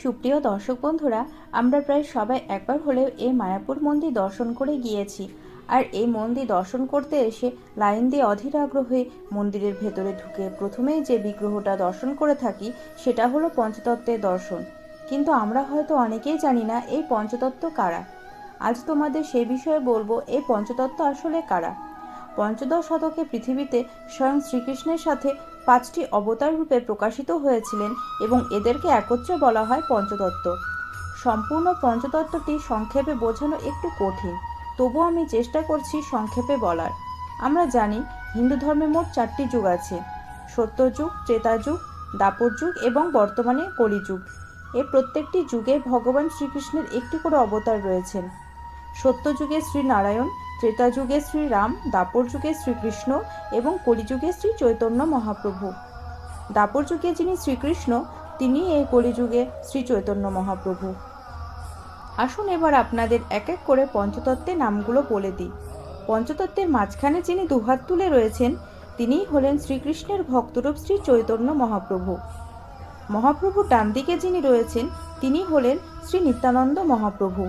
সুপ্রিয় দর্শক বন্ধুরা, আমরা প্রায় সবাই একবার হলেও এই মায়াপুর মন্দির দর্শন করে গিয়েছি। আর এই মন্দির দর্শন করতে এসে লাইন দিয়ে অধীর আগ্রহে মন্দিরের ভেতরে ঢুকে প্রথমেই যে বিগ্রহটা দর্শন করে থাকি, সেটা হলো পঞ্চতত্ত্বের দর্শন। কিন্তু আমরা হয়তো অনেকেই জানি না এই পঞ্চতত্ত্ব কারা। আজ তোমাদের সেই বিষয়ে বলব, এই পঞ্চতত্ত্ব আসলে কারা? পঞ্চদশ শতকে পৃথিবীতে স্বয়ং শ্রীকৃষ্ণের সাথে পাঁচটি অবতার রূপে প্রকাশিত হয়েছিলেন এবং এদেরকে একত্রে বলা হয় পঞ্চতত্ত্ব। সম্পূর্ণ পঞ্চতত্ত্বটি সংক্ষেপে বোঝানো একটু কঠিন, তবু আমি চেষ্টা করছি সংক্ষেপে বলার। আমরা জানি, হিন্দু ধর্মে মোট চারটি যুগ আছে, সত্যযুগ, ত্রেতাযুগ দাপর যুগ এবং বর্তমানে কলিযুগ। এ প্রত্যেকটি যুগে ভগবান শ্রীকৃষ্ণের একটি করে অবতার রয়েছেন। সত্যযুগে শ্রী নারায়ণ ত্রেতা যুগে শ্রী রাম দাপর যুগে শ্রীকৃষ্ণ এবং কলিযুগে শ্রী চৈতন্য মহাপ্রভু। দাপর যুগে যিনি শ্রীকৃষ্ণ তিনি এই কলিযুগে শ্রী চৈতন্য মহাপ্রভু। আসুন এবার আপনাদের এক এক করে পঞ্চতত্ত্বের নামগুলো বলে দিই। পঞ্চতত্ত্বের মাঝখানে যিনি দুহাত তুলে রয়েছেন, তিনিই হলেন শ্রীকৃষ্ণের ভক্তরূপ শ্রী চৈতন্য মহাপ্রভু মহাপ্রভুর ডান দিকে যিনি রয়েছেন তিনি হলেন শ্রী নিত্যানন্দ মহাপ্রভু।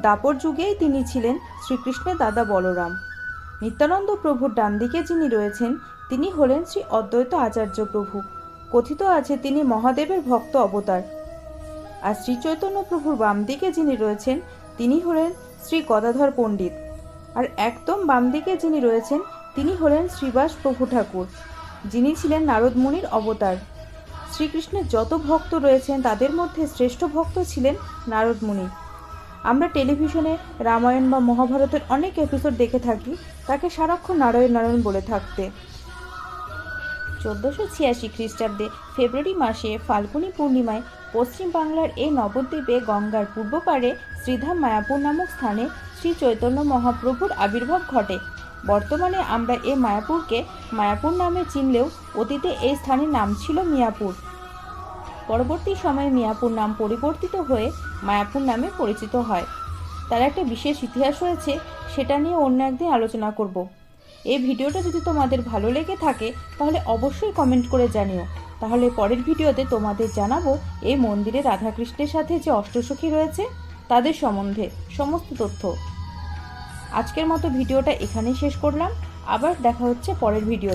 দাপর যুগেই তিনি ছিলেন শ্রীকৃষ্ণের দাদা বলরাম। নিত্যানন্দ প্রভুর ডান দিকে যিনি রয়েছেন, তিনি হলেন শ্রী অদ্বৈত আচার্য প্রভু। কথিত আছে তিনি মহাদেবের ভক্ত অবতার। আর শ্রী চৈতন্য প্রভুর বাম দিকে যিনি রয়েছেন, তিনি হলেন শ্রী গদাধর পণ্ডিত। আর একদম বাম দিকে যিনি রয়েছেন, তিনি হলেন শ্রীবাস প্রভু ঠাকুর, যিনি ছিলেন নারদ মুনির অবতার। শ্রীকৃষ্ণের যত ভক্ত রয়েছেন, তাদের মধ্যে শ্রেষ্ঠ ভক্ত ছিলেন নারদ মুনি। আমরা টেলিভিশনে রামায়ণ বা মহাভারতের অনেক এপিসোড দেখে থাকি, তাকে সারাক্ষণ নারায়ণ নারায়ণ বলে থাকতে। চোদ্দোশো ছিয়াশি খ্রিস্টাব্দে ফেব্রুয়ারি মাসে ফাল্গুনী পূর্ণিমায় পশ্চিম বাংলার এই নবদ্বীপে গঙ্গার পূর্ব পারে শ্রীধাম মায়াপুর নামক স্থানে শ্রী চৈতন্য মহাপ্রভুর আবির্ভাব ঘটে। বর্তমানে আমরা এই মায়াপুরকে মায়াপুর নামে চিনলেও অতীতে এই স্থানের নাম ছিল মিয়াপুর। পরবর্তী সময়ে মিয়াপুর নাম পরিবর্তিত হয়ে মায়াপুর নামে পরিচিত হয়। তার একটা বিশেষ ইতিহাস রয়েছে, সেটা নিয়ে অন্য একদিন আলোচনা করব। এই ভিডিওটা যদি তোমাদের ভালো লেগে থাকে, তাহলে অবশ্যই কমেন্ট করে জানিও। তাহলে পরের ভিডিওতে তোমাদের জানাব এই মন্দিরে রাধাকৃষ্ণের সাথে যে অষ্টসখী রয়েছে, তাদের সম্বন্ধে সমস্ত তথ্য। আজকের মতো ভিডিওটা এখানেই শেষ করলাম। আবার দেখা হচ্ছে পরের ভিডিও